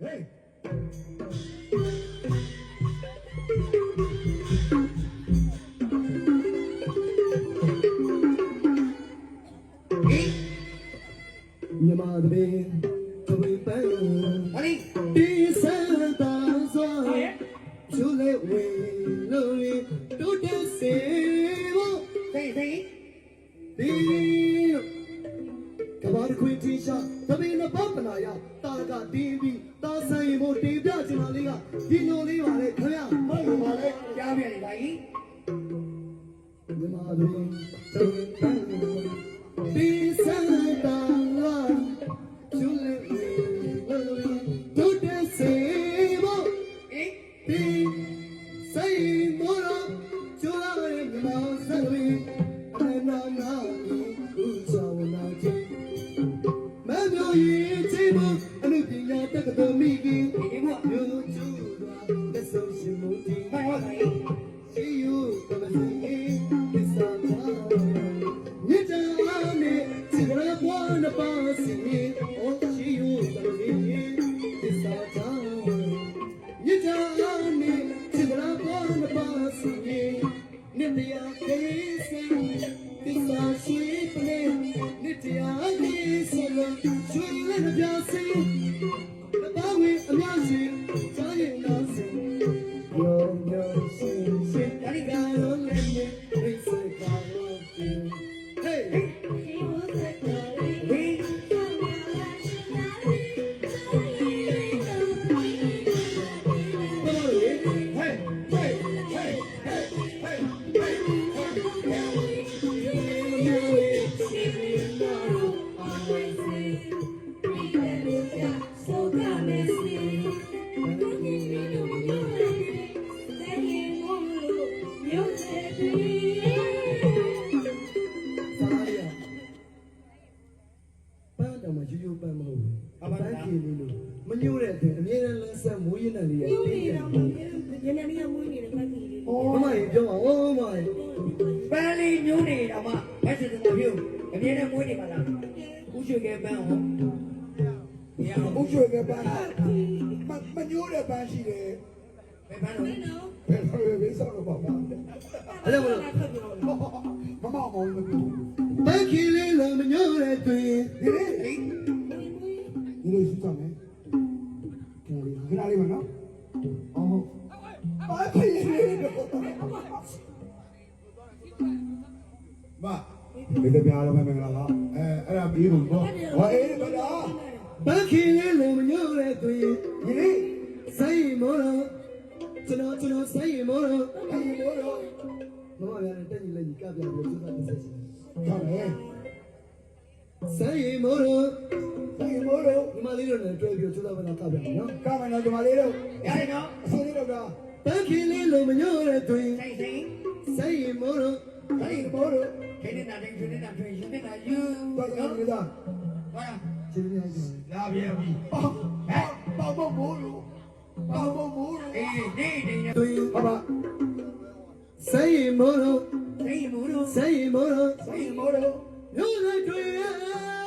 诶 တခွင်ထင်ရှားသမီးနှစ်ပေါင်းပလာရတာကတင်းပြီးတာဆိုင်ရင်မို့တင်ပြချင်တာလေးကဒီညိုလေးပါလေခင်ဗျဟုတ်ပါလေကြားပြန်ပါကြီးဒီမှာလူတို့တန်းဒီစံတာလာကျူလေတို့တဲ့စေမို့ဒီစိတ်မို့ကျူလာရဲ့မြန်မာဆက်ပြီးအနာနာ Nitya Kesan, Kisa Shipne, Nitya Kesan, Chwele Vyasi, Natawi Amyashi, Chaye Nasi, Yo Yo Shi Shi, Arigato. န်းတော့မယူယူပန်းမဟုတ်ဘူးအပန်းကြီးလေးလို့မညို့တဲ့အတွင်အမြဲတမ်းလမ်းဆက်မိုးရင်းနဲ့လေးရတင်းတယ်မမကြီးပြောပါဦးမကြီးပန်းလေးညိုးနေတော့မှဘက်စတူမပြုအမြဲတမ်းမွေးနေပါလားဥရွှေကဲပန်းဟောမရအောင်ဥရွှေကပန်းမမညိုးတဲ့ပန်းရှိတယ်ဘယ်ပန်းလို့ဘယ်လိုပဲဆောက်တော့ပါမအဲ့လိုမလို့မမောင်မောင်မပြော ပန်းကြီးလေးလို့မညို့တဲ့အတွင်ဒီလေဒီလိုရှိသွားမယ်ခဏလေးမနော်အော်ပါခေးလေးတော့မဒီတပြားလုံးမင်္ဂလာပါအဲအဲ့ဒါပြီးဘူးပေါ့ဟောအေးဘာလားပန်းကြီးလေးလို့မညို့တဲ့အတွင်ဒီလေဆိုင်မောတော့ကျွန်တော်ကျွန်တော်ဆိုင်မောတော့အေးဘောတော့မမများနဲ့တက်ညီလက်ညီကပြပြီးသူကတစ်ဆက်ရှင် ဟုတ်တယ်ဆိုင်မောတော့အေးဘောတော့ဒီမလေးတို့နဲ့တွေ့ပြီးသူကဘယ်တော့ကပြမယ်နော်ကမနော်ဒီမလေးတော့ရတယ်နော်အစိုးရတော့ကပန်းကြီးလေးလို့မညို့တဲ့အတွင်စိတ်စိတ်ဆိုင်မောတော့အေးဘောတော့ခိနေတာတိုင်းခိနေတာတွေ့ယူနေတာယူတော့ကလည်းဒါဟာကျေးဇူးများရှင်လာပြန်ပြီပေါ့ပေါ့ပေါ့မိုးလို့ပေါ့ပေါ့မိုးလို့အေးနေနေနေတွင်ဘာဘာဆိုင်မောတော့ စိတ်မူလို့ဆိုင်မောတော့အေးဘောတော့ညို့တဲ့တွင်